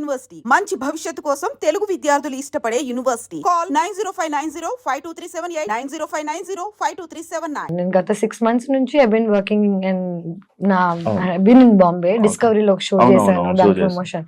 University. మంచి భవిష్యత్తు కోసం తెలుగు విద్యార్థులు ఇష్టపడే university. Call nine zero five nine zero five two three seven eight. Nine zero five nine zero five two three seven nine నేను గత six months నుంచి I been working and నా. Been in Bombay డిస్కవరీలో ఒక షో చేశాను. దాని. Promotion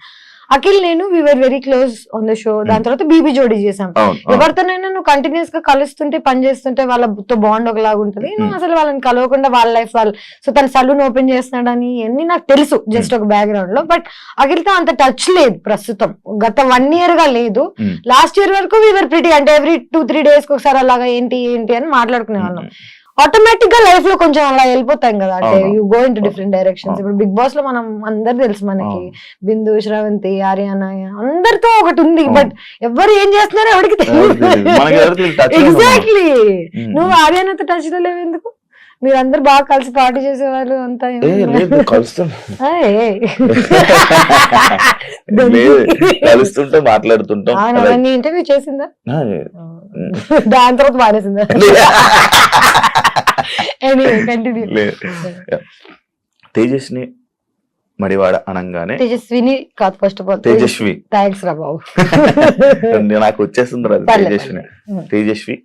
Akhil నేను we're very close on the show దాని తర్వాత బీబీ జోడీ చేసాం. ఎవరితోనైనా నువ్వు కంటిన్యూస్గా కలుస్తుంటే పని చేస్తుంటే వాళ్ళతో బాండ్ ఒకలాగా ఉంటుంది నువ్వు Hmm. అసలు వాళ్ళని కలవకుండా వాళ్ళ లైఫ్ వాళ్ళు సో తన సలూన్ ఓపెన్ చేస్తున్నాడని అన్ని నాకు తెలుసు జస్ట్ ఒక బ్యాక్గ్రౌండ్లో. బట్ అఖిల్తో అంత టచ్ లేదు ప్రస్తుతం. గత వన్ ఇయర్గా లేదు. Hmm. లాస్ట్ ఇయర్ వరకు వీఆర్ ప్రిటీ అంటే ఎవ్రీ టూ త్రీ డేస్కి ఒకసారి అలాగా ఏంటి ఏంటి అని మాట్లాడుకునే వాళ్ళం ఆటోమేటిక్గా లైఫ్లో కొంచెం అలా వెళ్ళిపోతాం కదా అంటే. You go in different directions. ఇప్పుడు బిగ్ బాస్లో మనం అందరు తెలుసు మనకి. బిందు శ్రవంతి ఆర్యానా అందరితో ఒకటి ఉంది. బట్ ఎవరు ఏం చేస్తున్నారో ఎవరికి తెలియదు. ఎగ్జాక్ట్లీ. నువ్వు ఆర్యానాతో టచ్లో లేవు ఎందుకు మీరు అందరు బాగా కలిసి పార్టీ చేసేవాళ్ళు అంతా కలుస్తుంటే మాట్లాడుతుంటాం. ఇంటర్వ్యూ చేసిందా? దాని తర్వాత మానేసిందా తేజస్ని మడివాడ అనగానే తేజస్విని కాదు first of all Tejaswi. Thanks రా బాబు. నాకు వచ్చేస్తుంది పర్లేదు, తేజస్విని. తేజస్వి.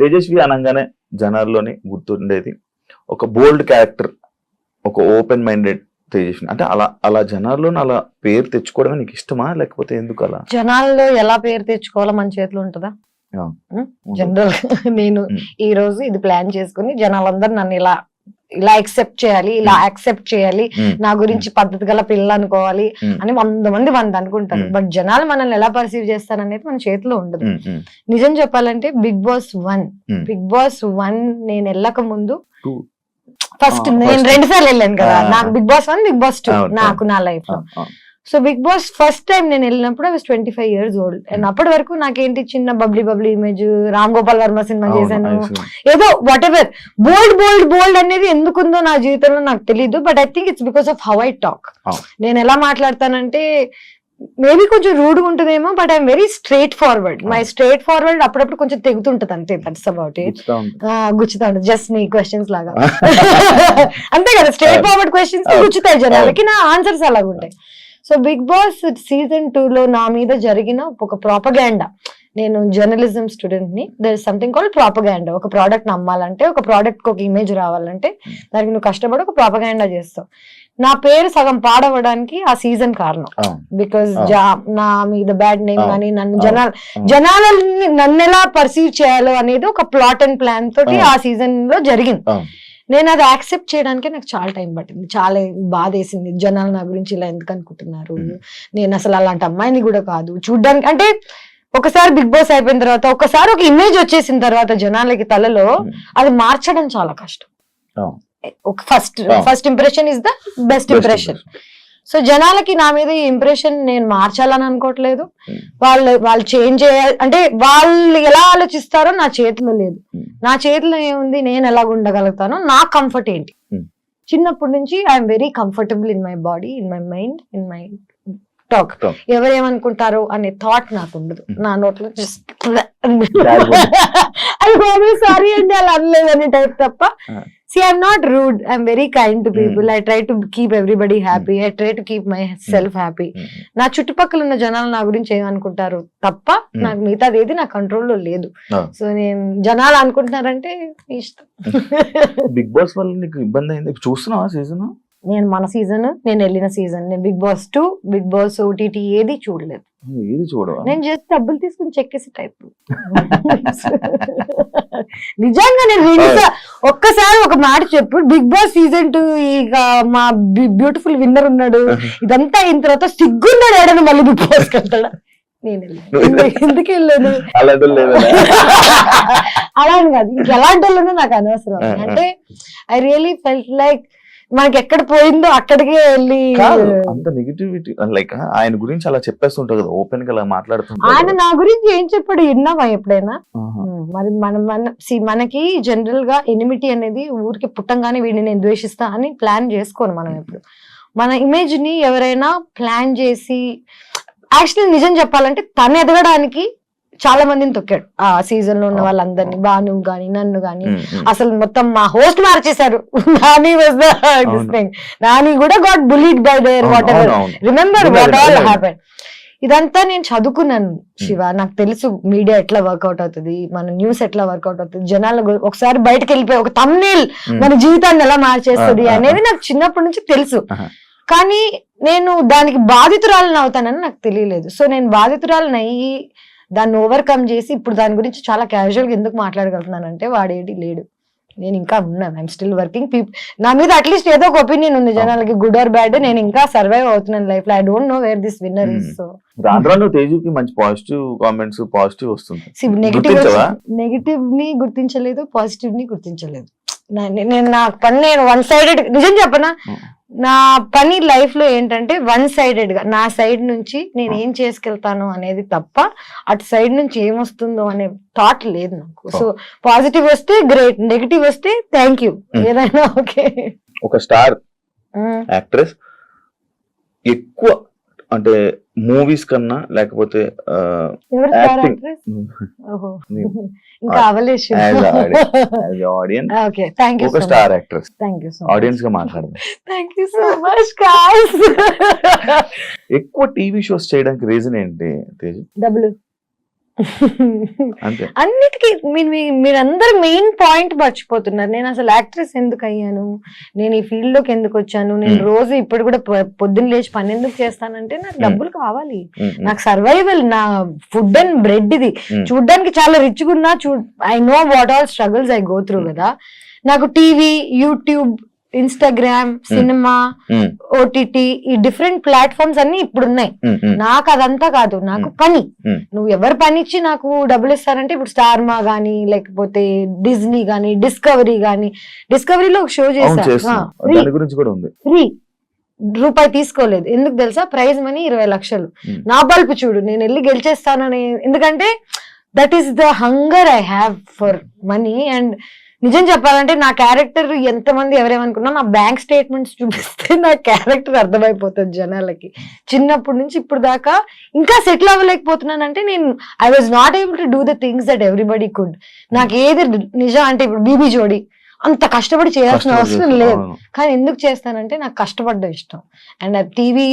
తేజస్వి అనగానే జనాల్లోని గుర్తుండేది. ఒక బోల్డ్ క్యారెక్టర్ ఒక ఓపెన్ మైండెడ్ తేజస్విని అంటే అలా అలా జనాల్లోని అలా పేరు తెచ్చుకోవడమే నీకు ఇష్టమా లేకపోతే ఎందుకు అలా జనాల్లో ఎలా పేరు తెచ్చుకోవాలో మన చేతిలో ఉంటుందా. జనరల్ నేను. ఈ రోజు ఇది ప్లాన్ చేసుకుని జనాలందరూ నన్ను ఇలా ఇలా యాక్సెప్ట్ చేయాలి ఇలా యాక్సెప్ట్ చేయాలి. నా గురించి పద్ధతి గల పిల్ల అనుకోవాలి. అని వంద మంది వంద అనుకుంటారు. బట్ జనాలు మనల్ని ఎలా పర్సీవ్ చేస్తారనేది మన చేతిలో ఉండదు నిజం చెప్పాలంటే big boss one. Big boss one నేను వెళ్ళక ముందు. ఫస్ట్ ఆ, నేను. రెండు సార్లు వెళ్ళాను కదా ఆ. నాకు big boss one big boss two నాకు నా లైఫ్లో. So big boss first time నేను వెళ్ళినప్పుడు I twenty five years old and అప్పటి వరకు నాకేంటి చిన్న bubbly bubbly image Ram Gopal Varma cinema చేశాను. ఏదో వాట్ ఎవర్ బోల్డ్ బోల్డ్ బోల్డ్ అనేది ఎందుకుందో నా జీవితంలో నాకు తెలియదు but I think it's because of how I talk. నేను ఎలా మాట్లాడతానంటే మేబీ కొంచెం రూడ్ ఉంటుందేమో but I'm very straightforward my straightforward అప్పుడప్పుడు కొంచెం తెగుతుంటది అంతే దట్స్ అబౌట్ ఇట్ గుచ్చుతా ఉంటుంది. జస్ట్ నీ క్వశ్చన్స్ లాగా. అంతే కదా స్ట్రైట్ ఫార్వర్డ్ క్వశ్చన్స్. గుచ్చుతాయి జనాలకి నా ఆన్సర్స్ అలాగ ఉంటాయి so big boss season two లో నా మీద జరిగిన ఒక ప్రాపగాండా నేను జర్నలిజం స్టూడెంట్ని. There is something called propaganda ఒక ప్రోడక్ట్ నమ్మాలంటే ఒక ప్రోడక్ట్కి ఒక ఇమేజ్ రావాలంటే దానికి నువ్వు కష్టపడి ఒక ప్రాపగాండా చేస్తావు. నా పేరు సగం పాడవడానికి ఆ సీజన్ కారణం బికాస్. నా మీద బ్యాడ్ నేమ్. కానీ నన్ను. జనాలు. జనాలని నన్ను ఎలా పర్సీవ్ చేయాలో అనేది ఒక ప్లాట్ అండ్ ప్లాన్ తోటి. ఆ సీజన్లో జరిగింది. నేను అది యాక్సెప్ట్ చేయడానికి నాకు చాలా టైం పట్టింది చాలా బాధ వేసింది జనాలు నా గురించి ఇలా ఎందుకు అనుకుంటున్నారు. నేను అసలు అలాంటి అమ్మాయిని కూడా కాదు చూడ్డానికి అంటే ఒకసారి బిగ్ బాస్ అయిపోయిన తర్వాత ఒకసారి ఒక ఇమేజ్ వచ్చేసిన తర్వాత జనాలకి తలలో. అది మార్చడం చాలా కష్టం first. First impression is the best impression. So జనాలకి నా మీద ఈ ఇంప్రెషన్ నేను మార్చాలని అనుకోవట్లేదు Hmm. వాళ్ళు వాళ్ళు చేంజ్ చేయాలి అంటే వాళ్ళు ఎలా ఆలోచిస్తారో నా చేతిలో లేదు Hmm. నా చేతిలో ఏముంది నేను ఎలా ఉండగలుగుతానో నా కంఫర్ట్ ఏంటి Hmm. చిన్నప్పటి నుంచి I'm very comfortable in my body in my mind in my talk. ఎవరేమనుకుంటారో అనే థాట్ నాకు ఉండదు. నా నోట్లో జస్ట్ అది సారీ అండి అలా అనలేదు అనే టైప్ తప్ప I'm not rude I'm very kind to people Hmm. I try to keep everybody happy I try to keep myself happy um, నా చుట్టుపక్కల ఉన్న జనాలు నా గురించి ఏమనుకుంటారు? తప్ప Hmm. నాకు మిగతాది ఏది నా కంట్రోల్లో లేదు. సో నేను జనాలు అనుకుంటున్నారంటే ఇష్టం. బిగ్ బాస్ వల్ల నీకు ఇబ్బంది అయింది? చూస్తున్నావా సీజన్ నేను మన సీజన్ నేను వెళ్ళిన సీజన్ నేను big boss two big boss OTT ఏది చూడలేదు. ఏది చూడవా? నేను జస్ట్ డబ్బులు తీసుకుని చెక్కేసి టైప్ నిజంగా నేను ఒక్కసారి ఒక మాట చెప్పు. బిగ్ బాస్ సీజన్ టూ ఇక మా బ్యూటిఫుల్ విన్నర్ ఉన్నాడు. ఇదంతా అయిన తర్వాత సిగ్గున్నాడు ఏడను మళ్ళీ బిగ్ బాస్ వెళ్తాడా. ఎందుకు- వెళ్ళాను అలాంటి అని కాదు. ఇంకెలాంటి వాళ్ళనో నాకు అనవసరం. అంటే ఐ రియలీ ఫెల్ట్ లైక్ మనకి ఎక్కడ పోయిందో అక్కడికే వెళ్ళి అంత నెగిటివిటీ లైక్ ఆయన గురించి అలా చెప్పేస్తుంటారు కదా ఓపెన్గా అలా ఆయన నా గురించి ఏం చెప్పాడు? విన్నావా ఎప్పుడైనా? మరి మన మన మనకి జనరల్గా ఎనిమిటీ అనేది ఊరికి పుట్టంగానే వీడిని నేను ద్వేషిస్తా అని ప్లాన్ చేసుకోను మనం ఎప్పుడు. మన ఇమేజ్ని ఎవరైనా ప్లాన్ చేసి యాక్చువల్లీ నిజం చెప్పాలంటే తను ఎదగడానికి చాలా మందిని తొక్కాడు ఆ సీజన్లో ఉన్న వాళ్ళందరినీ బాను గాని నన్ను గాని. అసలు మొత్తం మా హోస్ట్ మార్చేశారు నాని వాజ్ ద అవును. నాని కూడా got bullied by there whatever. Remember what all. Happen ఇదంతా నేను చదువుకున్నాను శివ నాకు తెలుసు మీడియా ఎట్లా వర్కౌట్ అవుతుంది మన న్యూస్ ఎట్లా వర్కౌట్ అవుతుంది జనాల ఒకసారి బయటకు వెళ్ళిపోయి ఒక తమ్నేల్. మన జీవితాన్ని ఎలా మార్చేస్తుంది. అనేది నాకు చిన్నప్పటి నుంచి తెలుసు. కానీ నేను దానికి బాధితురాలను అవుతానని నాకు తెలియలేదు సో నేను బాధితురాలను అయ్యి దాన్ని ఓవర్కమ్ చేసి ఇప్పుడు దాని గురించి చాలా క్యాజువల్గా ఎందుకు మాట్లాడగలుగుతున్నానంటే వాడేటి లేడు. నేను ఇంకా ఉన్నాను. ఐఎమ్ స్టిల్ వర్కింగ్ పీపుల్ నా మీద అట్లీస్ట్ ఏదో ఒక ఒపీనియన్ ఉంది జనాలకి గుడ్ ఆర్ బ్యాడ్ నేను ఇంకా సర్వైవ్ అవుతున్నాను లైఫ్లో. I don't know where this winner is. So రాను తేజుకి మంచి పాజిటివ్ కామెంట్స్ పాజిటివ్ వస్తుంది నెగిటివ్? నెగిటివ్ని గుర్తించలేదు పాజిటివ్ని గుర్తించలేదు. నేను నా పని నేను వన్ సైడెడ్ నిజం చెప్పనా. నా పని లైఫ్లో ఏంటంటే వన్ సైడెడ్గా నా సైడ్ నుంచి నేను ఏం చేసుకెళ్తాను అనేది తప్ప అటు సైడ్ నుంచి ఏమొస్తుందో అనే థాట్ లేదు నాకు. సో పాజిటివ్ వస్తే గ్రేట్ నెగిటివ్ వస్తే థ్యాంక్ యూ. ఏదైనా ఓకే. ఒక స్టార్ యాక్ట్రెస్ ఎక్కువ అంటే మూవీస్ కన్నా లేకపోతే ఆ, ఎవరు Acting. actress? ఓహో. నీవు. ఇంకా అవలేష్. As a as a audience. Okay thank you ఒక స్టార్ యాక్ట్రెస్ ఆడియన్స్గా మాట్లాడదాం. ఎక్కువ టీవీ షోస్ చేయడానికి రీజన్ ఏంటి తేజు? డబ్బులు అంతే అన్నిటికీ మీరు మీరందరూ మెయిన్ పాయింట్ మర్చిపోతున్నారు నేను అసలు యాక్ట్రెస్ ఎందుకు అయ్యాను నేను ఈ ఫీల్డ్లోకి ఎందుకు వచ్చాను నేను. రోజు ఇప్పుడు కూడా పొద్దున్న లేచి పని ఎందుకు చేస్తానంటే నాకు. డబ్బులు కావాలి నాకు సర్వైవల్ నా ఫుడ్ అండ్ బ్రెడ్ ఇది. చూడ్డానికి చాలా రిచ్గా ఉన్నా చూ I know what all struggles I go through. కదా నాకు TV YouTube Instagram cinema OTT ఈ డిఫరెంట్ ప్లాట్ఫామ్స్ అన్ని ఇప్పుడు ఉన్నాయి ఉమ్, ఉమ్, నాకు అదంతా కాదు నాకు పని. Hmm. నువ్వు ఎవరు పని ఇచ్చి నాకు డబ్బులు ఇస్తారంటే ఇప్పుడు స్టార్ మా గానీ లేకపోతే డిజ్నీ గానీ డిస్కవరీ గానీ డిస్కవరీలో ఒక షో చేస్తున్నాం. ఫ్రీ రూపాయి తీసుకోలేదు. ఎందుకు తెలుసా? ప్రైజ్ మనీ ఇరవై లక్షలు. Hmm. నా బల్పు చూడు నేను వెళ్ళి గెలిచేస్తానని. ఎందుకంటే that is the hunger I have for money and నిజం చెప్పాలంటే నా క్యారెక్టర్ ఎంతమంది ఎవరేమనుకున్నా నా బ్యాంక్ స్టేట్మెంట్స్ చూపిస్తే నా క్యారెక్టర్ అర్థమైపోతుంది జనాలకి చిన్నప్పటి నుంచి ఇప్పుడు దాకా ఇంకా సెటిల్ అవ్వలేకపోతున్నానంటే నేను I was not able to do the things that everybody could నాకు ఏది నిజం అంటే ఇప్పుడు బీబీ జోడి అంత కష్టపడి చేయాల్సిన అవసరం. లేదు. కానీ ఎందుకు చేస్తానంటే నాకు కష్టపడ్డం ఇష్టం అండ్ టీవీ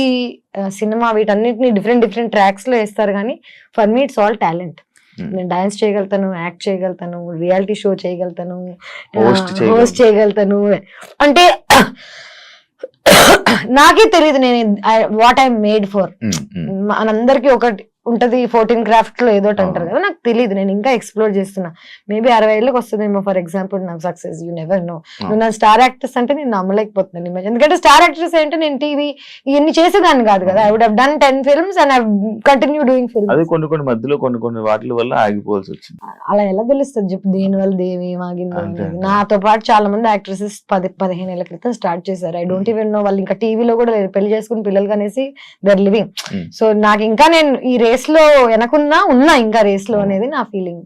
సినిమా వీటన్నిటిని డిఫరెంట్ డిఫరెంట్ ట్రాక్స్లో వేస్తారు కానీ for me it's all talent. నేను డాన్స్ చేయగలుగుతాను యాక్ట్ చేయగలుగుతాను రియాలిటీ షో చేయగలుగుతాను. హోస్ట్ చేయగలుగుతాను అంటే నాకే తెలియదు నేను వాట్ ఐ మేడ్ ఫర్. మనందరికి ఒకటి ఉంటది ఫోర్టీన్ క్రాఫ్ట్లో ఏదో అంటారు కదా నాకు తెలియదు నేను ఇంకా ఎక్స్ప్లోర్ చేస్తున్నా. మేబీ అరవై ఏళ్ళకి వస్తుందేమో ఫర్ ఎగ్జాంపుల్ నాకు సక్సెస్ యూ నెవర్ నో నువ్వు నా స్టార్ యాక్టర్స్ అంటే నేను నమ్మలేకపోతున్నాను మధ్య. ఎందుకంటే స్టార్ యాక్టర్స్ అంటే నేను టీవీ ఇవన్నీ చేసేదాన్ని కాదు కదా. I would have done ten films and I continue doing అది ఫిల్మ్స్ కొన్ని కొన్ని మధ్యలో కొన్ని కొన్ని వాటి వల్ల ఆగిపోవాల్సి వచ్చింది. అలా ఎలా తెలుస్తుంది చెప్పు దేని వల్ల దేవి ఏమాగిందో. నాతో పాటు చాలా మంది యాక్ట్రెసెస్ పది పదిహేను ఏళ్ళ క్రితం స్టార్ట్ చేశారు. ఐ డోంట్ ఈవెన్ నో వాళ్ళు ఇంకా టీవీలో కూడా పెళ్ళి చేసుకుని పిల్లలు కనేసి దర్ లివింగ్. సో నాకు ఇంకా నేను ఈ రేస్లో వెనకున్నా ఉన్నా ఇంకా రేస్లో అనేది నా ఫీలింగ్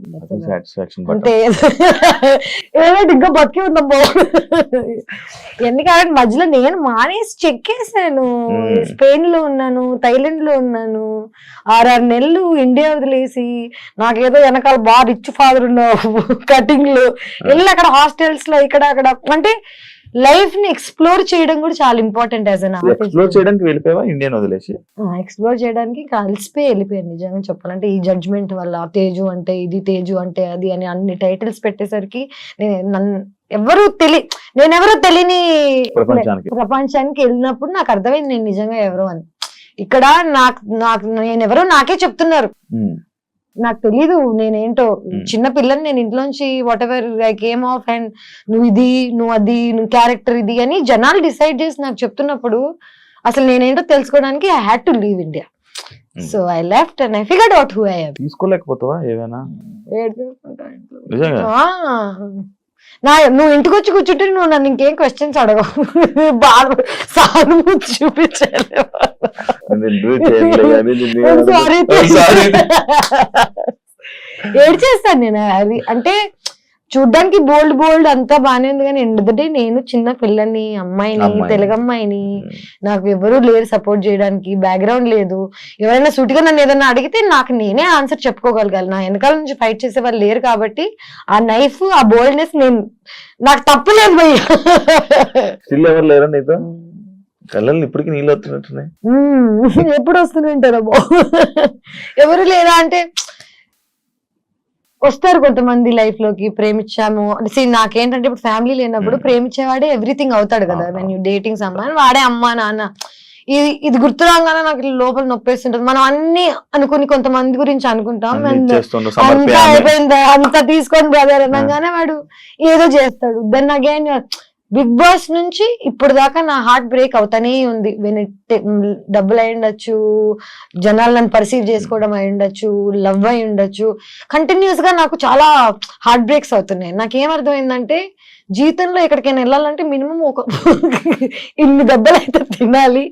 ఏదైతే ఇంకా బతికి ఉందా ఎందుకంటే మధ్యలో నేను మానేసి చెక్కేసాను. స్పెయిన్లో ఉన్నాను థైలాండ్లో ఉన్నాను. ఆరారు నెలలు ఇండియా వదిలేసి నాకేదో వెనకాల బాగా రిచ్ ఫాదర్ ఉన్నావు. కటింగ్లో. వెళ్ళి అక్కడ హాస్టల్స్లో ఇక్కడ అక్కడ. అంటే లైఫ్ని ఎక్స్ప్లోర్ చేయడం కూడా చాలా ఇంపార్టెంట్ యాజ్ అన్ ఎక్స్ప్లోర్ చేయడానికి వెళ్ళిపోయావా? ఇండియన్ వదిలేసి? ఎక్స్ప్లోర్ చేయడానికి ఇంకా అలసిపోయి వెళ్ళిపోయాను నిజంగా చెప్పాలంటే. ఈ జడ్జ్మెంట్ వల్ల తేజు అంటే ఇది తేజు అంటే అది అని అన్ని టైటిల్స్ పెట్టేసరికి నేను ఎవరు తెలి నేనెవరో తెలియని ప్రపంచానికి. వెళ్ళినప్పుడు నాకు అర్థమైంది నేను నిజంగా ఎవరో అని. ఇక్కడ నాకు నాకు నేనెవరో నాకే చెప్తున్నారు. ఉమ్, నాకు తెలీదు నేనేంటో. Hmm. చిన్న పిల్లని నేను ఇంట్లోంచి whatever I came off and నువ్వు ఇది నువ్వు అది నువ్వు క్యారెక్టర్ ఇది అని జనాలు డిసైడ్ చేసి నాకు చెప్తున్నప్పుడు అసలు నేనేంటో తెలుసుకోవడానికి I had to leave India. So I left and I figured out who I తీసుకోలేకపోతావా ఏమైనా? నిజంగా? నా నువ్వు ఇంటికి వచ్చి కూర్చుంటే నువ్వు నన్ను ఇంకేం క్వశ్చన్స్ అడగవు బాగా సానుభూతి చూపించాలి నేను do చేయనులే కానీ నిన్ను I'm sorry. I'm sorry. ఏడ్ చేస్తాను నేను అది అంటే చూడ్డానికి బోల్డ్ బోల్డ్ అంతా బానే ఉంది కానీ ఎండ్ డే నేను చిన్న పిల్లని అమ్మాయిని అమ్మాయిని. తెలుగు అమ్మాయిని నాకు ఎవరు లేరు సపోర్ట్ చేయడానికి బ్యాక్గ్రౌండ్ లేదు. ఎవరైనా సూటిగా నన్ను ఏదైనా అడిగితే నాకు నేనే ఆన్సర్ చెప్పుకోగలగాలి. నా వెనకాల నుంచి ఫైట్ చేసే వాళ్ళు లేరు కాబట్టి ఆ నైఫ్ ఆ బోల్డ్నెస్ నేను నాకు తప్పు లేదు భయ్య. స్టిల్ ఎవరు లేరా నీతో? కళ్ళల్లో ఇప్పటికీ నీళ్ళు వస్తున్నట్టున్నాయి. ఎప్పుడు వస్తుంటారో ఎవరు లేరా అంటే వస్తారు కొంతమంది లైఫ్లోకి ప్రేమించాము. See, నాకేంటంటే ఇప్పుడు ఫ్యామిలీ లేనప్పుడు. ప్రేమించేవాడే ఎవ్రీథింగ్ అవుతాడు కదా. వెన్ యూ డేటింగ్ సమ్మన్ వాడే అమ్మా నాన్న. ఇది ఇది గుర్తు రాగానే నాకు లోపల నొప్పేస్తుంటది. మనం అన్ని అనుకుని కొంతమంది గురించి అనుకుంటాం. అంతా అయిపోయింది. అంతా తీసుకొని బ్రదర్ అనగానే వాడు ఏదో చేస్తాడు. దెన్ అగైన్ బిగ్ బాస్ నుంచి ఇప్పుడు దాకా నా హార్ట్ బ్రేక్ అవుతానే ఉంది. వెన్ డబ్బులు అయి ఉండొచ్చు జనాలు నన్ను పర్సీవ్ చేసుకోవడం అయి ఉండొచ్చు లవ్ అయి ఉండొచ్చు. కంటిన్యూస్గా నాకు చాలా హార్ట్ బ్రేక్స్ అవుతున్నాయి. నాకేం అర్థమైందంటే జీవితంలో ఎక్కడికైనా వెళ్ళాలంటే మినిమం ఒక ఇన్ని దెబ్బలు అయితే తినాలి.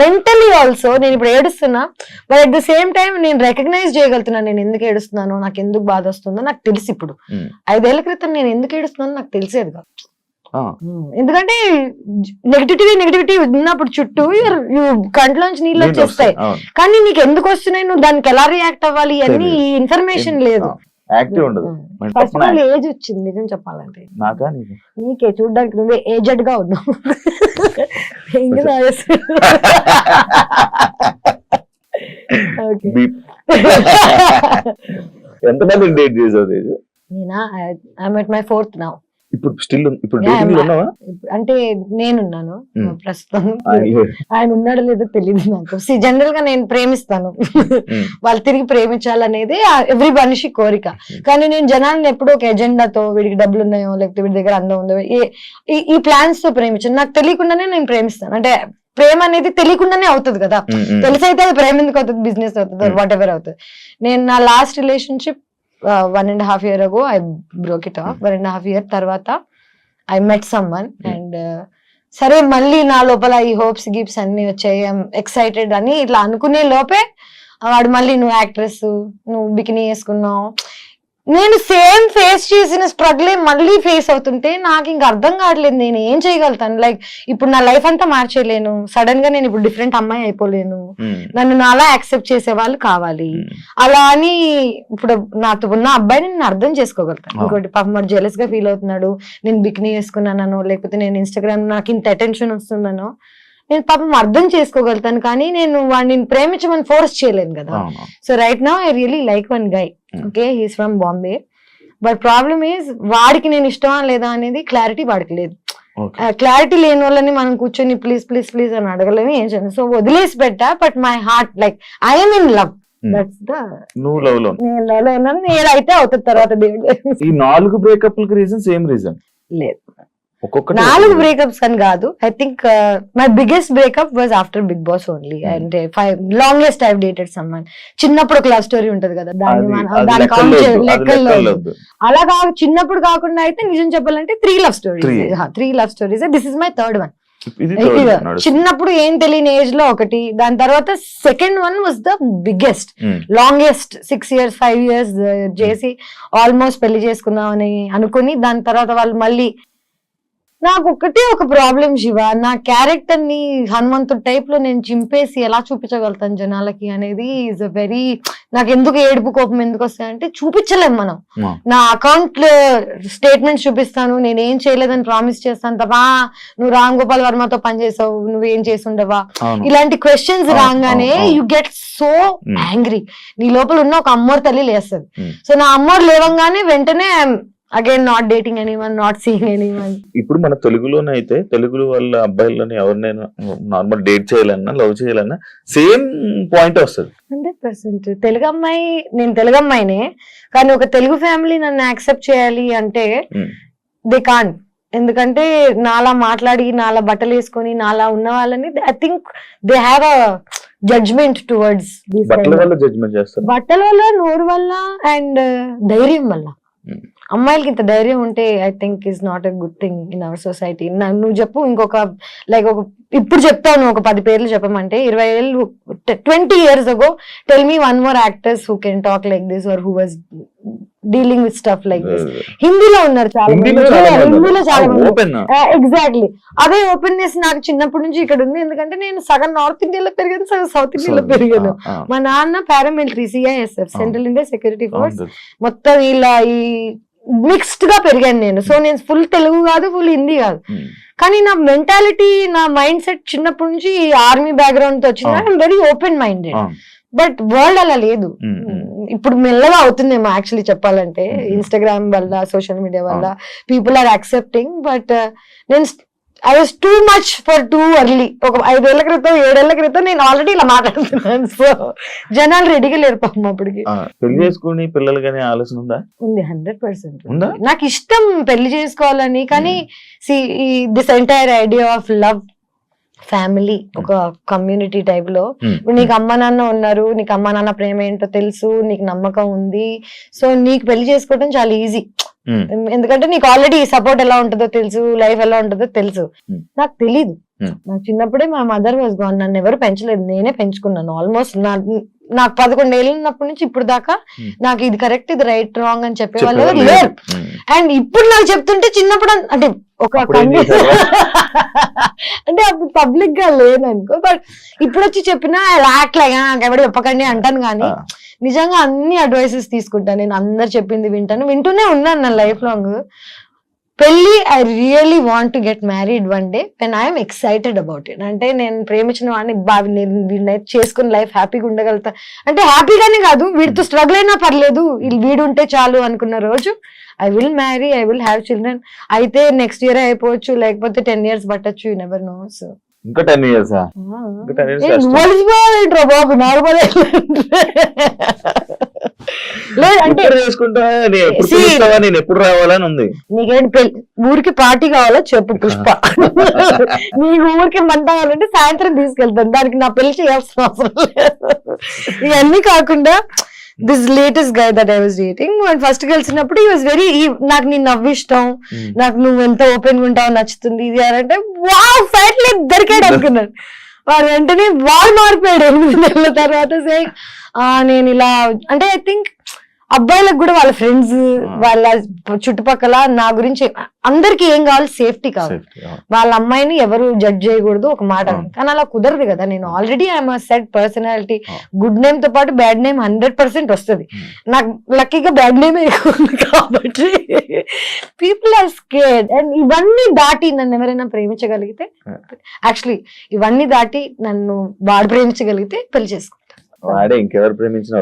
మెంటలీ ఆల్సో నేను ఇప్పుడు ఏడుస్తున్నా but at the same time నేను రికగ్నైజ్ చేయగలుగుతున్నాను. నేను ఎందుకు ఏడుస్తున్నానో నాకు ఎందుకు బాధ వస్తుందో నాకు తెలుసు ఇప్పుడు. ఐదేళ్ళ క్రితం నేను ఎందుకు ఏడుస్తున్నానో నాకు తెలిసేది కాదు. ఎందుకంటే నెగిటివిటీ నెగిటివిటీ ఉన్నప్పుడు చుట్టూ కంట్లోంచి నీళ్ళు వచ్చేస్తాయి. కానీ నీకు ఎందుకు వస్తున్నాయి? నువ్వు దానికి ఎలా రియాక్ట్ అవ్వాలి అన్ని ఇన్ఫర్మేషన్ లేదు. యాక్టివ్ ఉండదు. ఫస్ట్ ఆల్ ఏజ్ వచ్చింది నిజం చెప్పాలంటే. నాకా నీకు? నీకే చూడడానికి నువ్వే ఏజెడ్గా ఉన్నావు. ఇంకా నా వయసు. Okay. బీప్ ఎంత మంది డేట్ చేసావు నేనా? I'm at my fourth now ఇప్పుడు స్టిల్ ఇప్పుడు డేటింగ్ ఉన్నావా అంటే నేనున్నాను Hmm. ప్రస్తుతం. ఆయన ఉన్నాడో లేదో తెలియదు నాకు సి జనరల్గా నేను ప్రేమిస్తాను Hmm. వాళ్ళు తిరిగి ప్రేమించాలనేది ఎవ్రీ మనిషి కోరిక కానీ నేను జనాలను ఎప్పుడూ ఒక ఎజెండాతో వీడికి డబ్బులు ఉన్నాయో లేకపోతే వీడి దగ్గర అందం ఉందో ఈ- ప్లాన్స్తో ప్రేమించాను నాకు తెలియకుండానే నేను ప్రేమిస్తాను అంటే ప్రేమ అనేది తెలియకుండానే అవుతుంది కదా. తెలిసైతే అది ప్రేమ ఎందుకు అవుతుంది బిజినెస్ అవుతుంది Hmm. వాట్ ఎవర్ అవుతుంది నేను నా last relationship one and half year ago I broke it off one and half year తర్వాత I met someone. And సరే మళ్ళీ నా లోపల ఈ హోప్స్ గిప్స్ అన్ని వచ్చాయి. ఎక్సైటెడ్ అని ఇట్లా అనుకునే లోపే వాడు మళ్ళీ నువ్వు యాక్ట్రెస్ నువ్వు బికినీ వేసుకున్నావు. నేను సేమ్ ఫేస్ చేసిన స్ట్రగులే మళ్ళీ ఫేస్ అవుతుంటే నాకు ఇంక అర్థం కావట్లేదు నేను ఏం చేయగలుగుతాను? లైక్ ఇప్పుడు నా లైఫ్ అంతా మార్చేయలేను. సడన్గా నేను ఇప్పుడు డిఫరెంట్ అమ్మాయి అయిపోలేను. ఉమ్, నన్ను నాలా యాక్సెప్ట్ చేసే వాళ్ళు కావాలి. ఉమ్. అలా అని ఇప్పుడు నాతో ఉన్న అబ్బాయిని నేను అర్థం చేసుకోగలుగుతాను. ఆ. ఇంకోటి పాపం మరి జెలస్గా ఫీల్ అవుతున్నాడు. నేను బిక్నీ వేసుకున్నానో లేకపోతే నేను ఇన్స్టాగ్రామ్ నాకు ఇంత అటెన్షన్ వస్తుందనో నేను పాపం అర్థం చేసుకోగలుగుతాను కానీ నేను వాడిని ప్రేమించమని ఫోర్స్ చేయలేను కదా. So right now I really like one guy. Okay he's from Bombay but problem is వాడికి నేను ఇష్టమా లేదా అనేది క్లారిటీ వాడికి లేదు. క్లారిటీ లేని వాళ్ళని మనం కూర్చొని ప్లీజ్ ప్లీజ్ ప్లీజ్ అని అడగలేము ఏం చేయను సో వదిలేసి పెట్టా but my heart like I'm in love నువ్వు లవ్లో నేను love లో ఉన్నాను. నేను అయితే అవుతుంది తర్వాత ఈ నాలుగు బ్రేకప్ రీజన్ సేమ్ రీజన్ లేదు. నాలుగు బ్రేకప్స్ అని కాదు. I think my biggest breakup was after big boss only and five longest I've dated someone చిన్నప్పుడు ఒక లవ్ స్టోరీ ఉంటది కదా దాన్ని లెక్కల్లో. అలా కాదు చిన్నప్పుడు కాకుండా అయితే నిజం చెప్పాలంటే three love stories. Three love stories this is my third one. చిన్నప్పుడు ఏం తెలియని ఏజ్లో ఒకటి దాని తర్వాత second one was the biggest longest six years five years చేసి ఆల్మోస్ట్ పెళ్ళి చేసుకుందామని అనుకుని దాని తర్వాత వాళ్ళు మళ్ళీ నాకు ఒకటే ఒక ప్రాబ్లం శివ. నా క్యారెక్టర్ని హనుమంతుడు టైప్లో నేను చింపేసి ఎలా చూపించగలుగుతాను జనాలకి అనేది ఈజ్ అ వెరీ నాకు ఎందుకు ఏడుపు కోపం ఎందుకు వస్తాయంటే చూపించలేం మనం. నా అకౌంట్ స్టేట్మెంట్స్ చూపిస్తాను నేను ఏం చేయలేదని ప్రామిస్ చేస్తాను తప్ప నువ్వు రామ్ గోపాల్ వర్మతో పనిచేసావు నువ్వేం చేసి ఉండవా ఇలాంటి క్వశ్చన్స్ రాగానే. You get so. యాంగ్రీ నీ లోపల ఉన్న ఒక అమ్మోరు తల్లి లేస్తుంది. సో నా అమ్మోరు లేవంగానే వెంటనే again not dating anyone not seeing anyone ఇప్పుడు మన తెలుగులోనే అయితే తెలుగులో వాళ్ళ అబ్బాయిలని ఎవరినైనా నార్మల్ డేట్ చేయాలన్నా లవ్ చేయాలన్నా సేమ్ పాయింట్ వస్తుంది. హండ్రెడ్ పర్సెంట్ తెలుగు అమ్మాయి నేను తెలుగు అమ్మాయినే కానీ ఒక తెలుగు ఫ్యామిలీ నన్ను యాక్సెప్ట్ చేయాలి అంటే Hmm. దే కాన్ ఎందుకంటే నాలా మాట్లాడి నాలా బట్టలు వేసుకొని నాలా ఉన్న వాళ్ళని I think they have a judgement towards బట్టల వల్ల నోరు వల్ల అండ్ ధైర్యం వల్ల. Hmm. అమ్మాయిలకి ఇంత ధైర్యం ఉంటే I think is not a good thing in our society నువ్వు చెప్పు ఇంకొక లైక్ ఒక ఇప్పుడు చెప్తాను ఒక పది పేర్లు చెప్పమంటే ఇరవై ఏళ్ళు twenty years ago tell me one more actors who can talk like this or who was dealing with stuff like this హిందీలో ఉన్నారు చాలా మంది. హిందీలో చాలా ఎగ్జాక్ట్లీ అదే ఓపెన్నెస్ నాకు చిన్నప్పటి నుంచి ఇక్కడ ఉంది. ఎందుకంటే నేను సగం నార్త్ ఇండియాలో పెరిగాను సగం సౌత్ ఇండియాలో పెరిగాను. మా నాన్న paramilitary CISF central India security force మొత్తం ఇలా ఈ మిక్స్డ్గా పెరిగాను నేను. సో నేను ఫుల్ తెలుగు కాదు ఫుల్ హిందీ కాదు. ఉమ్. కానీ నా మెంటాలిటీ నా మైండ్ సెట్ చిన్నప్పటి నుంచి ఆర్మీ బ్యాక్గ్రౌండ్తో వచ్చింది. I'm very open minded but world అలా లేదు. ఉమ్, ఉమ్. ఇప్పుడు మెల్లగా అవుతుందేమో యాక్చువల్లీ చెప్పాలంటే. ఇన్స్టాగ్రామ్ వల్ల సోషల్ మీడియా వల్ల పీపుల్ ఆర్ యాక్సెప్టింగ్ బట్ నేను I was too much for too early ఒక ఐదేళ్ళ క్రితం ఏడేళ్ళ క్రితం నేను ఆల్రెడీ ఇలా మాట్లాడుతున్నాను. సో జనాలు రెడీగా లేరు పాపం అప్పటికి. పెళ్ళి చేసుకుని పిల్లలు కానీ ఆలోచన ఉందా? ఉంది హండ్రెడ్ పర్సెంట్ ఉందా? నాకు ఇష్టం పెళ్ళి చేసుకోవాలని కానీ see this entire idea of love family ఒక కమ్యూనిటీ టైప్లో. ఇప్పుడు నీకు అమ్మ నాన్న ఉన్నారు నీకు అమ్మ నాన్న ప్రేమ ఏంటో తెలుసు నీకు నమ్మకం ఉంది. సో నీకు పెళ్ళి చేసుకోవడం చాలా ఈజీ ఎందుకంటే నీకు ఆల్రెడీ సపోర్ట్ ఎలా ఉంటుందో తెలుసు లైఫ్ ఎలా ఉంటుందో తెలుసు Hmm. నాకు తెలీదు Hmm. నాకు చిన్నప్పుడే మా మదర్ వాజ్ గాన్ నన్ను ఎవరు పెంచలేదు నేనే పెంచుకున్నాను ఆల్మోస్ట్ నా నాకు పదకొండు ఏళ్ళు ఉన్నప్పటి నుంచి ఇప్పుడు దాకా Hmm. నాకు ఇది కరెక్ట్ ఇది రైట్ రాంగ్ అని చెప్పే వాళ్ళు చెప్పేవాళ్ళు లేరు. అండ్ ఇప్పుడు నాకు చెప్తుంటే చిన్నప్పుడు అంటే ఒక? అంటే అప్పుడు పబ్లిక్గా లేను అనుకో బట్ ఇప్పుడు వచ్చి చెప్పినా రాట్లేగా ఎవరు చెప్పకండి అంటాను కానీ నిజంగా అన్ని అడ్వైసెస్ తీసుకుంటాను నేను అందరు చెప్పింది వింటాను. వింటూనే ఉన్నాను నా లైఫ్ లాంగ్ పెళ్ళి I really want to get married one day and I'm excited about it అంటే నేను ప్రేమించిన వాడిని బాగా నేను వీడిని చేసుకుని లైఫ్ హ్యాపీగా ఉండగలుగుతా. అంటే హ్యాపీగానే కాదు వీడితో స్ట్రగుల్ అయినా పర్లేదు. వీళ్ళు వీడు ఉంటే చాలు అనుకున్న రోజు I will marry I will have children అయితే నెక్స్ట్ ఇయర్ అయిపోవచ్చు లేకపోతే టెన్ ఇయర్స్ పట్టచ్చు యూ నెవర్ నో సో ఇంకా టెన్ ఇయర్స్ ఇంకా టెన్ ఇయర్స్ కష్టం. మలిసిపోవాలంటారా బాబు నార్మల్ ఎప్పుడు చేసుకుంటా నేను రావాలని ఉంది. నీకేంటి ఊరికి పార్టీ కావాలో? చెప్పు పుష్ప. నీకు ఊరికి మంట కావాలంటే సాయంత్రం తీసుకెళ్తాను. దానికి నా పెళ్ళి చేయాల్సిన అవసరం ఇవన్నీ కాకుండా this latest guy that I was dating and first కలిసినప్పుడు ఈ వాజ్ వెరీ నాకు నీ నవ్వు ఇష్టం ఉమ్. నాకు నువ్వు ఎంత ఓపెన్గా ఉంటావు నచ్చుతుంది ఇది అని అంటే వావ్ ఫైట్ లేదు దొరికాడు అనుకున్నాను వాడు వెంటనే వాళ్ళు మారిపోయాడు ఎనిమిది నెలల తర్వాత సే నేను ఇలా అంటే ఐ థింక్ అబ్బాయిలకు కూడా వాళ్ళ ఫ్రెండ్స్ వాళ్ళ చుట్టుపక్కల నా గురించి అందరికి ఏం కావాలి సేఫ్టీ కావాలి. వాళ్ళ అమ్మాయిని ఎవరు జడ్జ్ చేయకూడదు ఒక మాట. కానీ అలా కుదరదు కదా నేను already I'm set personality. Good నేమ్తో పాటు బ్యాడ్ నేమ్ హండ్రెడ్ పర్సెంట్ వస్తుంది. నాకు లక్కీగా బ్యాడ్ నేమ్ కాబట్టి పీపుల్ ఆర్ స్కేడ్ అండ్ ఇవన్నీ దాటి నన్ను ఎవరైనా ప్రేమించగలిగితే. యాక్చువల్లీ ఇవన్నీ దాటి నన్ను వాడు ప్రేమించగలిగితే పెళ్ళి చేసుకుంటాను వాడే ఇంకెవరు ప్రేమించిన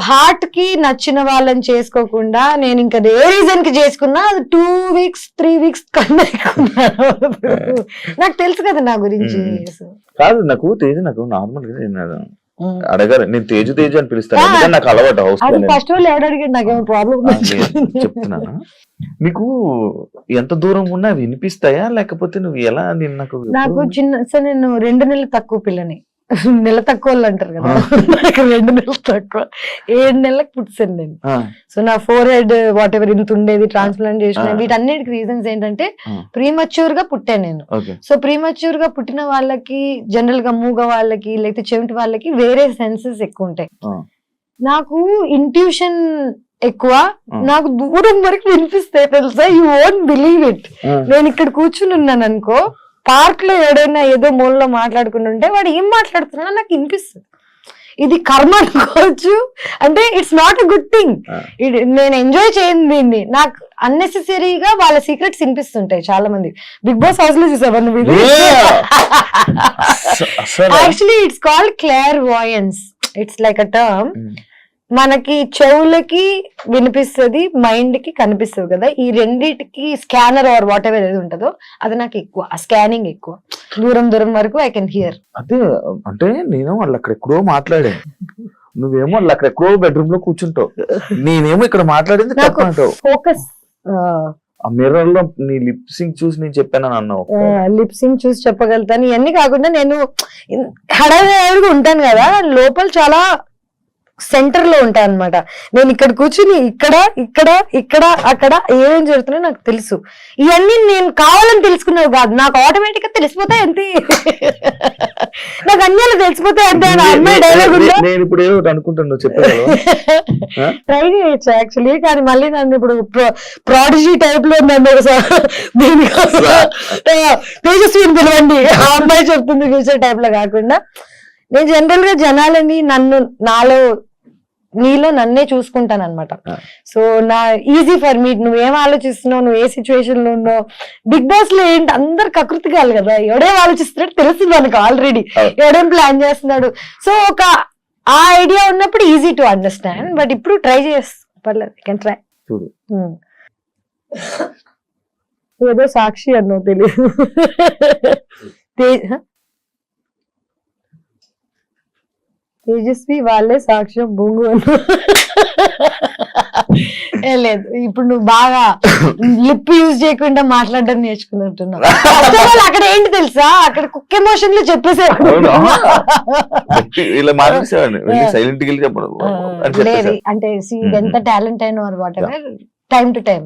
హార్ట్కి నచ్చిన వాళ్ళని చేసుకోకుండా నేను ఇంకా ఏ రీజన్కి చేసుకున్నా అది టూ వీక్స్ త్రీ వీక్స్ కన్నా. నాకు తెలుసు కదా నా గురించి. కాదు నాకు తేజ నాకు నార్మల్గా నేను. అడగాలి. నేను తేజు తేజు అని పిలుస్తాను నాకు అలవాటు హౌస్ ఫస్ట్ వాళ్ళు ఎవడు అడిగాడు నాకేమో ప్రాబ్లం చెప్తున్నాను? మీకు ఎంత దూరం ఉన్నా వినిపిస్తాయా? లేకపోతే నువ్వు ఎలా నేను నాకు నాకు చిన్న నేను రెండు నెలలు తక్కువ పిల్లని. నెల తక్కువ అంటారు కదా. నాకు రెండు నెలలు తక్కువ. ఏడు నెలలకు పుట్టాను నేను. సో నా ఫోర్ హెడ్ వాట్ ఎవర్ ఇంత ఉండేది ట్రాన్స్ప్లాంట్ చేసిన. వీటన్నిటికి రీజన్స్ ఏంటంటే. ప్రీమచ్యూర్గా పుట్టాను నేను. సో ప్రీమచ్యూర్గా పుట్టిన వాళ్ళకి జనరల్గా మూగ వాళ్ళకి లేకపోతే చెవిటి వాళ్ళకి వేరే సెన్సెస్ ఎక్కువ ఉంటాయి. నాకు ఇంట్యూషన్ ఎక్కువ. నాకు దూరం వరకు వినిపిస్తాయి తెలుసా? యూ ఓంట్ బిలీవ్ ఇట్ నేను ఇక్కడ కూర్చుని ఉన్నాను అనుకో పార్క్లో ఏడైనా ఏదో మూలలో మాట్లాడుకుంటుంటే వాడు ఏం మాట్లాడుతున్నా నాకు వినిపిస్తుంది. ఇది కర్మ అనుకోవచ్చు. అంటే it's not a good thing. నేను ఎంజాయ్ చేయను దీన్ని. నాకు అన్నెసెసరీగా వాళ్ళ సీక్రెట్స్ వినిపిస్తుంటాయి చాలా మంది బిగ్ బాస్ హౌస్లో చూసావా నువ్వు actually it's called clairvoyance it's like a term మనకి చెవులకి వినిపిస్తుంది మైండ్కి కనిపిస్తుంది కదా. ఈ రెండిటికి స్కానర్ ఆర్ వాట్ ఎవర్ ఏది ఉంటుందో అది నాకు ఎక్కువ స్కానింగ్ ఎక్కువ. దూరం దూరం వరకు ఐ కెన్ హియర్ అదే అంటే నేను వాళ్ళు అక్కడ ఎక్కడో మాట్లాడాను. నువ్వేమో వాళ్ళు అక్కడ ఎక్కడో బెడ్రూమ్లో కూర్చుంటావు. నేనేమో ఇక్కడ మాట్లాడింది తప్పంటావు ఫోకస్ ఆ మిర్రర్లో నీ లిప్ సింగ్ చూసి నేను చెప్పానని అన్నావు. లిప్సింగ్ చూసి చెప్పగలుగుతాను. ఇవన్నీ కాకుండా నేను హడావిడిగా ఉంటాను కదా. లోపల చాలా సెంటర్లో ఉంటాను అనమాట నేను ఇక్కడ కూర్చుని ఇక్కడ ఇక్కడ ఇక్కడ అక్కడ ఏమేం జరుగుతున్నాయో నాకు తెలుసు. ఇవన్నీ నేను కావాలని తెలుసుకున్నావు కాదు. నాకు ఆటోమేటిక్గా తెలిసిపోతాయి అంతే నాకు అన్ని అలా తెలిసిపోతాయి అంతే అమ్మాయి డైలాగ్ నేను ఇప్పుడు? ట్రై చేయొచ్చు యాక్చువల్లీ కానీ మళ్ళీ నన్ను ఇప్పుడు ప్రాడజీ టైప్లో నన్ను దీనికోసం తేజస్విని పిలవండి. ఆ అమ్మాయి చెప్తుంది ఫ్యూచర్ టైప్లో కాకుండా. నేను జనరల్గా జనాలని నన్ను నాలో నీలో నన్నే చూసుకుంటాను అనమాట. సో నా ఈజీ ఫర్ మీ నువ్వేం ఆలోచిస్తున్నావు? నువ్వు ఏ సిచ్యువేషన్లో ఉన్నావు? బిగ్ బాస్లో ఏంటి? అందరు కకృతి కాదు. కదా ఎవడేం ఆలోచిస్తున్నాడు తెలుస్తుంది మనకు ఆల్రెడీ. ఎవడేం ప్లాన్ చేస్తున్నాడు? సో ఒక ఆ ఐడియా ఉన్నప్పుడు ఈజీ టు అండర్స్టాండ్ బట్ ఇప్పుడు ట్రై చేస్తా పర్లేదు. కెన్ ట్రై చూడు. ఏదో సాక్షి అన్నో తెలియదు తే- హ? తేజస్వి వాళ్ళే సాక్ష్యం బొంగు ఏ లేదు ఇప్పుడు నువ్వు బాగా లిప్ యూజ్ చేయకుండా మాట్లాడడం నేర్చుకున్నట్టున్నావు. అక్కడ ఏంటి తెలుసా? అక్కడ కుక్ ఎమోషన్లో చెప్పేసారు? ఇలా మాట్లాడేసేవాడిని. సైలెంట్ చెప్పడం లేదు అంటే. ఎంత టాలెంట్ అయిన whatever time to time.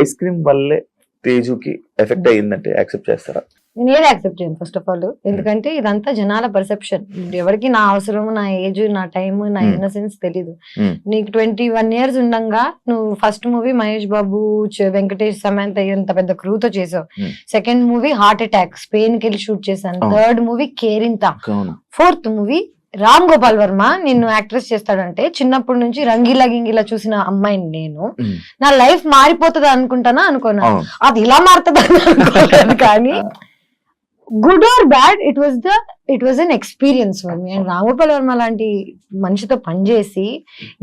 Ice cream వల్లే తేజుకి ఎఫెక్ట్ అయ్యిందంటే యాక్సెప్ట్ చేస్తారా? నేను ఏది యాక్సెప్ట్ చేయను ఫస్ట్ ఆఫ్ ఆల్ ఎందుకంటే ఇదంతా జనాల పర్సెప్షన్ ఎవరికి నా అవసరం నా ఏజ్ నా టైం నా Hmm. ఇన్నసెన్స్ తెలీదు. Hmm. నీకు ట్వంటీ వన్ ఇయర్స్ ఉండంగా నువ్వు ఫస్ట్ మూవీ మహేష్ బాబు వెంకటేష్ సమంత ఇంత పెద్ద క్రూతో చేసావు. Hmm. Second movie heart attack స్పెయిన్కి వెళ్ళి షూట్ చేశాను. Third movie Kerintha fourth movie Ram Gopal Varma నిన్ను యాక్ట్రెస్ చేస్తాడంటే చిన్నప్పటి నుంచి రంగీలా గింగిలా చూసిన అమ్మాయిని నేను. ఉమ్. నా లైఫ్ మారిపోతుంది అనుకుంటానా అనుకున్నా అవును. అది ఇలా మారుతుంది అనుకోలేదు కానీ good or bad it was the it was an experience for me and Ramgopal Varma లాంటి మనిషితో పనిచేసి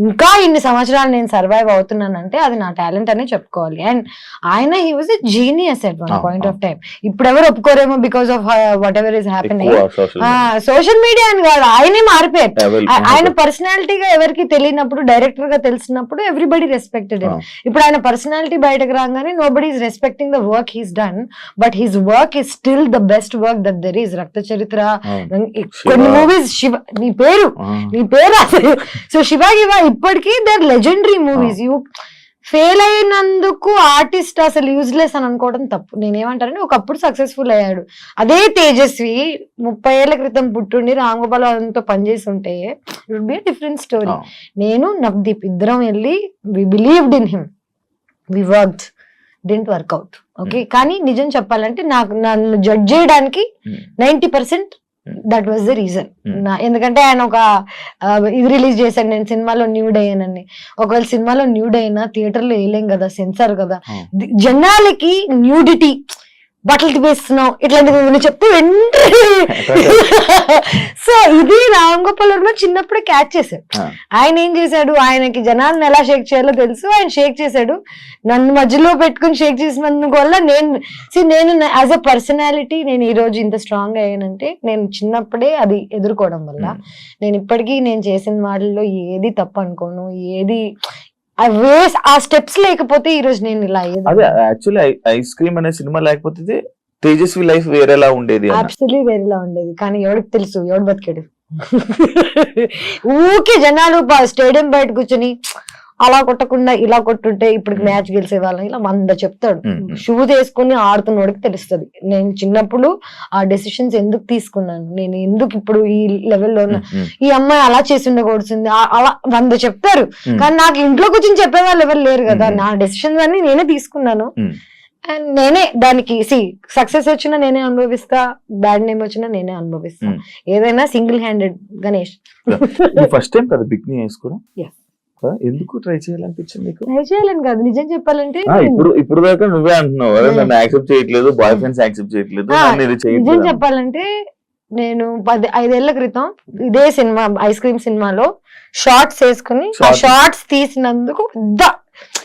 ఇంకా ఇన్ని సంవత్సరాలు నేను సర్వైవ్ అవుతున్నానంటే అది నా టాలెంట్ అనే చెప్పుకోవాలి. అండ్ ఆయన he was a genius at one point of time ఇప్పుడు ఎవరు ఒప్పుకోరేమో because of whatever is happening ఎక్కువ సోషల్ మీడియా అని కాదు ఆయనే మారిపోయారు. ఆయన పర్సనాలిటీగా ఎవరికి తెలియనప్పుడు డైరెక్టర్గా తెలిసినప్పుడు ఎవ్రీబడి రెస్పెక్టెడ్. ఇప్పుడు ఆయన పర్సనాలిటీ బయటకు రాగానే nobody is respecting the work he's done but his work is still the best work that there is Rakta Charitra కొన్ని మూవీస్ శివ నీ పేరు నీ పేరు అసలు. సో శివ గివ ఇప్పటికీ there legendary movies you fail అయినందుకు ఆర్టిస్ట్ అసలు యూజ్లెస్ అని అనుకోవడం తప్పు. నేనేమంటానంటే ఒకప్పుడు సక్సెస్ఫుల్ అయ్యాడు. అదే తేజస్వి ముప్పై ఏళ్ళ క్రితం పుట్టుండి రామ్ గోపాల్ వర్మతో పనిచేసి ఉంటే ఇట్ బి డిఫరెంట్ స్టోరీ నేను నవదీప్ ఇద్దరం వెళ్ళి we believed in him we worked didn't work out okay కానీ నిజం చెప్పాలంటే నాకు నన్ను జడ్జ్ చేయడానికి ninety percent that was the reason. ఎందుకంటే ఆయన ఒక ఇది రిలీజ్ చేశాను నేను సినిమాలో న్యూడ్ అయ్యానని. ఒకవేళ సినిమాలో న్యూడ్ అయినా థియేటర్లో వేయలేం కదా సెన్సార్ కదా. జనాలకి న్యూడిటీ బట్టలు తిప్పేస్తున్నావు ఇట్లాంటివి నేను చెప్తే వెంటనే. సో ఇది రామ్ గోపాల్ వర్మ చిన్నప్పుడే క్యాచ్ చేశాడు. ఆయన ఏం చేశాడు? ఆయనకి జనాలను ఎలా షేక్ చేయాలో తెలుసు. ఆయన షేక్ చేశాడు. నన్ను మధ్యలో పెట్టుకుని షేక్ చేసినందుకు వల్ల నేను see, నేను యాజ్ అ పర్సనాలిటీ నేను ఈ రోజు ఇంత స్ట్రాంగ్ అయ్యానంటే నేను చిన్నప్పుడే అది ఎదుర్కోవడం వల్ల నేను ఇప్పటికీ నేను చేసిన వాటిల్లో ఏది తప్పు అనుకోను ఏది ఆ వేస్ ఆ స్టెప్స్ లేకపోతే ఈ రోజు నేను ఇలా అదే యాక్చువల్లీ ఐస్ క్రీమ్ అనే సినిమా లేకపోతే తేజస్వి లైఫ్ వేరేలా ఉండేది అబ్సల్యూట్లీ వేరేలా ఉండేది. కానీ ఎవరికి తెలుసు? ఎవడు బతికాడు? ఊకే జనాలు స్టేడియం బయట కూర్చొని అలా కొట్టకుండా ఇలా కొట్టుంటే ఇప్పుడు. మ్యాచ్ గెలిచే వాళ్ళం ఇలా వంద చెప్తాడు. షూ తీసుకుని ఆడుతున్నోడికి తెలుస్తుంది. నేను చిన్నప్పుడు ఆ డెసిషన్స్ ఎందుకు తీసుకున్నాను? నేను ఎందుకు ఇప్పుడు ఈ లెవెల్లో ఈ అమ్మాయి అలా చేసి ఉండకూడుతుంది అలా వంద చెప్తారు. కానీ నాకు ఇంట్లో కూర్చొని చెప్పే వాళ్ళు ఎవరు లేరు కదా. నా డెసిషన్స్ అన్ని నేనే తీసుకున్నాను. అండ్ నేనే దానికి సి సక్సెస్ వచ్చినా నేనే అనుభవిస్తా బ్యాడ్ నేమ్ వచ్చినా నేనే అనుభవిస్తా. ఏదైనా single handed Ganesh first time కదా బిక్ని వేసుకోవడం ఎందుకు ట్రై చేయాలనిపించింది నీకు? ట్రై చేయాలని కాదు నిజం చెప్పాలంటే ఇప్పుడు ఇప్పుడు దాకా నువ్వే అంటున్నావు. నన్ను యాక్సెప్ట్ చేయట్లేదు బాయ్ ఫ్రెండ్స్ యాక్సెప్ట్ చేయట్లేదు నిజం చెప్పాలంటే నేను పది ఐదేళ్ళ క్రితం ఇదే సినిమా ఐస్ క్రీమ్ సినిమాలో షార్ట్స్ వేసుకుని ఆ. షార్ట్స్ తీసినందుకు పెద్ద.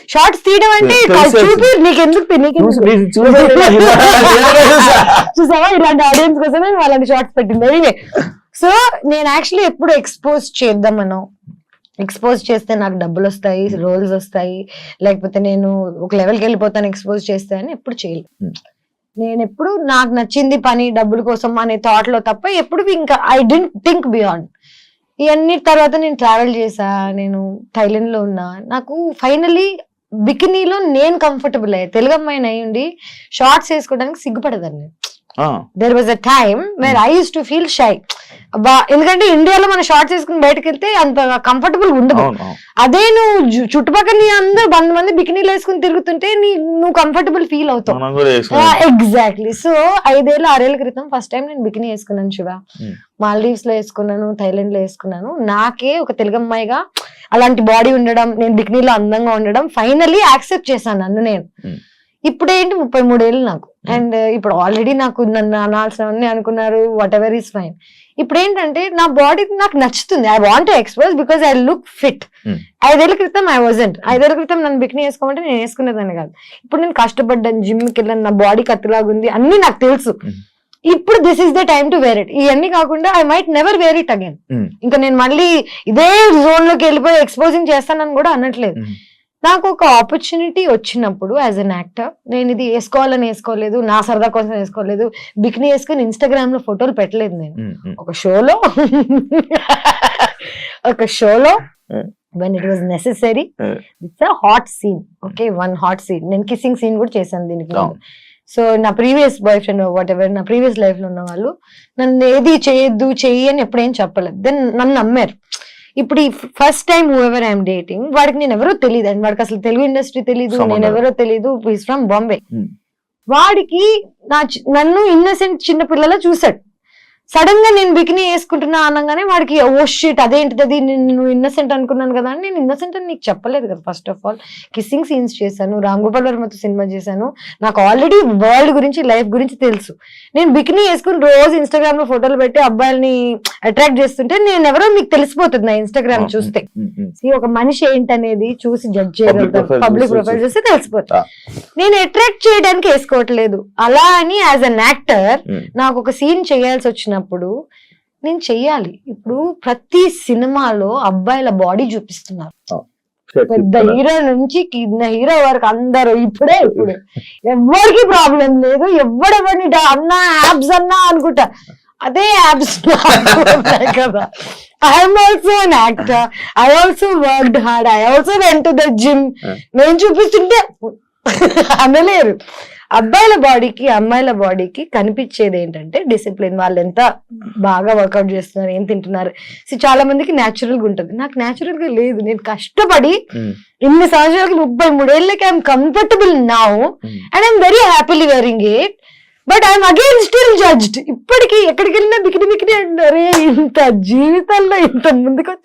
షార్ట్స్ తీయడం అంటే. చూపి నీకెందుకు నాకు చూసా. చూసావా? ఇలాంటి ఆడియన్స్ కోసమే అలాంటి షార్ట్స్ పెట్టింది. ఎనీవే సో నేను యాక్చువల్లీ ఎప్పుడు ఎక్స్పోజ్ చేద్దామనో ఎక్స్పోజ్ చేస్తే నాకు డబ్బులు వస్తాయి రోల్స్ వస్తాయి. లేకపోతే నేను ఒక లెవెల్కి వెళ్ళిపోతాను ఎక్స్పోజ్ చేస్తే అని ఎప్పుడు చేయలేదు. Hmm. నేను ఎప్పుడు నాకు నచ్చింది పని డబ్బుల కోసం అనే థాట్లో తప్ప ఎప్పుడు ఇంకా ఐ డెంట్ థింక్ బియాండ్ ఇవన్నీ తర్వాత నేను ట్రావెల్ చేసా నేను థైలాండ్లో ఉన్నా. నాకు ఫైనలీ బికినీలో నేను కంఫర్టబుల్ అయ్యా. తెలుగు అమ్మాయిని అయి ఉండి షార్ట్స్ వేసుకోవడానికి సిగ్గుపడదాన్ని. There was a time where I use to feel shy ఎందుకంటే ఇండియాలో మనం షార్ట్స్ వేసుకుని బయటకు వెళ్తే అంత కంఫర్టబుల్ ఉండదు. అదే నువ్వు చుట్టుపక్కల నీ అందరు వంద మంది బికినీలు వేసుకుని తిరుగుతుంటే నీ నువ్వు కంఫర్టబుల్ ఫీల్ అవుతావు. ఎగ్జాక్ట్లీ సో ఐదేళ్ళ ఆరేళ్ళ క్రితం ఫస్ట్ టైం నేను బికినీ వేసుకున్నాను శివ. మాల్దీవ్స్లో వేసుకున్నాను థైలాండ్లో వేసుకున్నాను. నాకే ఒక తెలుగు అమ్మాయిగా అలాంటి బాడీ ఉండడం నేను బికినీలో అందంగా ఉండడం ఫైనల్లీ యాక్సెప్ట్ చేశాను నన్ను నేను. ఇప్పుడు ఏంటి ముప్పై మూడేళ్ళు నాకు. అండ్ ఇప్పుడు ఆల్రెడీ నాకు నన్ను అనాల్సినవన్నీ అనుకున్నారు వాట్ ఎవర్ ఈస్ ఫైన్ ఇప్పుడు ఏంటంటే నా బాడీ నాకు నచ్చుతుంది. I want expose because I look fit Hmm. ఐదేళ్ళ క్రితం ఐ వాజంట్ ఐదేళ్ళ క్రితం నన్ను బికినీ వేసుకోమంటే నేను వేసుకునేదాన్ని కాదు. ఇప్పుడు నేను కష్టపడ్డాను జిమ్కి వెళ్ళాను నా బాడీ కత్తిలాగుంది అన్ని నాకు తెలుసు. Hmm. ఇప్పుడు this is the time to wear it ఇవన్నీ కాకుండా I might never wear it again Hmm. ఇంకా నేను మళ్ళీ ఇదే జోన్లోకి వెళ్ళిపోయి ఎక్స్పోజింగ్ చేస్తానని కూడా అనట్లేదు. Hmm. నాకు ఒక ఆపర్చునిటీ వచ్చినప్పుడు యాజ్ అన్ యాక్టర్ నేను ఇది వేసుకోవాలని వేసుకోలేదు నా సరదా కోసం వేసుకోలేదు బికినీ వేసుకుని ఇన్స్టాగ్రామ్లో ఫోటోలు పెట్టలేదు నేను. ఒక షోలో ఒక షోలో. When it was necessary. It's a hot scene okay one hot scene నేను కిస్సింగ్ సీన్ కూడా చేశాను దీనికి. సో నా previous boyfriend whatever నా ప్రీవియస్ లైఫ్లో ఉన్న వాళ్ళు నన్ను ఏది చేయొద్దు చెయ్యి అని ఎప్పుడేం చెప్పలేదు దెన్ నన్ను నమ్మారు ఇప్పుడు ఈ first time whoever I'm dating వాడికి నేను ఎవరో తెలియదు అండ్ వాడికి అసలు తెలుగు ఇండస్ట్రీ సంబంధం. నేను ఎవరో తెలియదు ఈస్ ఫ్రమ్ బాంబే Hmm. వాడికి నా నన్ను ఇన్నసెంట్ చిన్న పిల్లల చూసాడు సడన్గా నేను బికినీ వేసుకుంటున్నా అనగానే వాడికి ఓ షీట్ అదేంటిది అది? నేను ఇన్నసెంట్ అనుకున్నాను కదా అని నేను ఇన్నసెంట్ అని నీకు చెప్పలేదు కదా first of all kissing scenes చేశాను రామ్ గోపాల్ వర్మతో సినిమా చేశాను. నాకు ఆల్రెడీ వరల్డ్ గురించి లైఫ్ గురించి తెలుసు. నేను బికినీ వేసుకుని రోజు ఇన్స్టాగ్రామ్లో ఫోటోలు పెట్టి అబ్బాయిల్ని అట్రాక్ట్ చేస్తుంటే నేను ఎవరో మీకు తెలిసిపోతుంది నా ఇన్స్టాగ్రామ్ చూస్తే. ఒక మనిషి ఏంటనేది చూసి జడ్జ్ చేయగలుగుతారు profile పబ్లిక్ ప్రొఫైల్ చూస్తే తెలిసిపోతుంది. నేను అట్రాక్ట్ చేయడానికి వేసుకోవట్లేదు. అలా అని యాజ్ అన్ యాక్టర్. నాకు ఒక సీన్ చేయాల్సి వచ్చినప్పుడు నేను చెయ్యాలి. ఇప్పుడు ప్రతి సినిమాలో అబ్బాయిల బాడీ చూపిస్తున్నారు. పెద్ద హీరో నుంచి కింద హీరో వరకు అందరూ ఇప్పుడే ఇప్పుడు. ఎవరికి ప్రాబ్లం లేదు. ఎవడెవరిని అన్నా యాబ్స్ అన్నా అనుకుంటా. అదే యాబ్స్ కదా. I'm also an actor I also worked hard I also went to the gym. నేను చూపిస్తుంటే అనలేరు అబ్బాయిల బాడీకి అమ్మాయిల బాడీకి కనిపించేది ఏంటంటే డిసిప్లిన్. వాళ్ళు ఎంత బాగా వర్కౌట్ చేస్తున్నారు ఏం తింటున్నారు. సో చాలా మందికి న్యాచురల్గా ఉంటుంది. నాకు న్యాచురల్గా లేదు. నేను కష్టపడి ఉమ్, ఇన్ని సంవత్సరాలకి ముప్పై మూడేళ్ళకి I'm comfortable now. And I'm very happily wearing it but I'm again still judged ఇప్పటికి ఎక్కడికి వెళ్ళినా బికిని బికిని అంటారే ఇంత జీవితంలో ఇంత ముందుకు